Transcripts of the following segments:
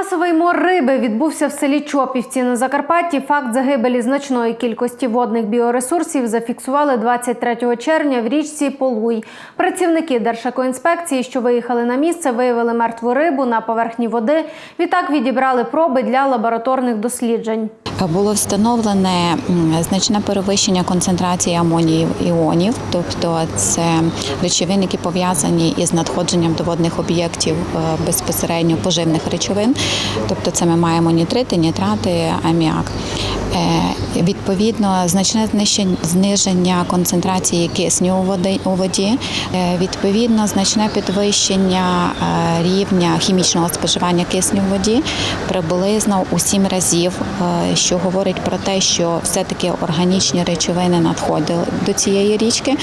Масовий мор риби відбувся в селі Чопівці на Закарпатті. Факт загибелі значної кількості водних біоресурсів зафіксували 23 червня в річці Полуй. Працівники Держекоінспекції, що виїхали на місце, виявили мертву рибу на поверхні води. Відтак відібрали проби для лабораторних досліджень. Було встановлене значне перевищення концентрації амонію іонів, тобто це речовини, які пов'язані із надходженням до водних об'єктів е, безпосередньо поживних речовин. Тобто це ми маємо нітрити, нітрати, аміак. Е, Відповідно, значне зниження концентрації кисню у воді, Е, відповідно, значне підвищення рівня хімічного споживання кисню в воді приблизно у сім разів, що говорить про те, що все-таки органічні речовини надходили до цієї річки,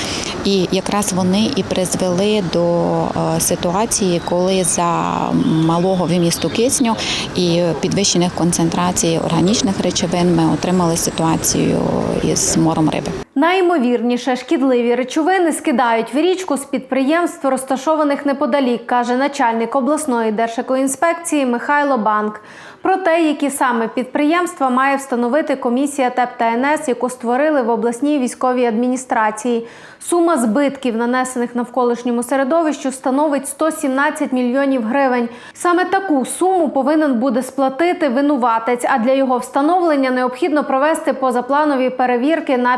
і якраз вони і призвели до е, ситуації, коли за малого вимісту кисню і підвищених концентрацій органічних речовин ми отримали ситуацію із мором риби. Найімовірніше шкідливі речовини скидають в річку з підприємств, розташованих неподалік, каже начальник обласної держекоінспекції Михайло Банк. Про те, які саме підприємства має встановити комісія ТЕП та НС, яку створили в обласній військовій адміністрації. Сума збитків, нанесених навколишньому середовищу, становить 117 мільйонів гривень. Саме таку суму повинен буде сплатити винуватець. А для його встановлення необхідно провести позапланові перевірки на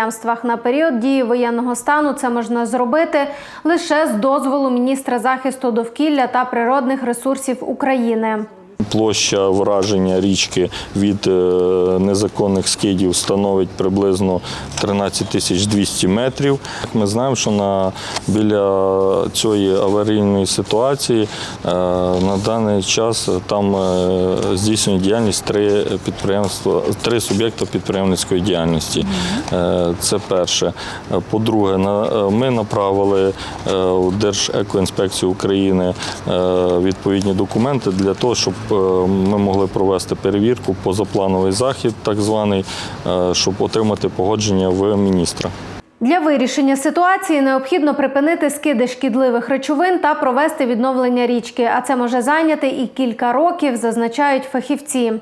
підприємствах. На період дії воєнного стану це можна зробити лише з дозволу міністра захисту довкілля та природних ресурсів України. Площа враження річки від е, незаконних скидів становить приблизно 13 тисяч 200 метрів. Ми знаємо, що на, біля цієї аварійної ситуації е, на даний час там е, здійснює діяльність три підприємства, три суб'єкти підприємницької діяльності. Це перше. По-друге, ми направили у Держекоінспекцію України відповідні документи для того, щоб ми могли провести перевірку позаплановий захід, так званий, е, щоб отримати погодження в міністра. Для вирішення ситуації необхідно припинити скиди шкідливих речовин та провести відновлення річки. А це може зайняти і кілька років, зазначають фахівці.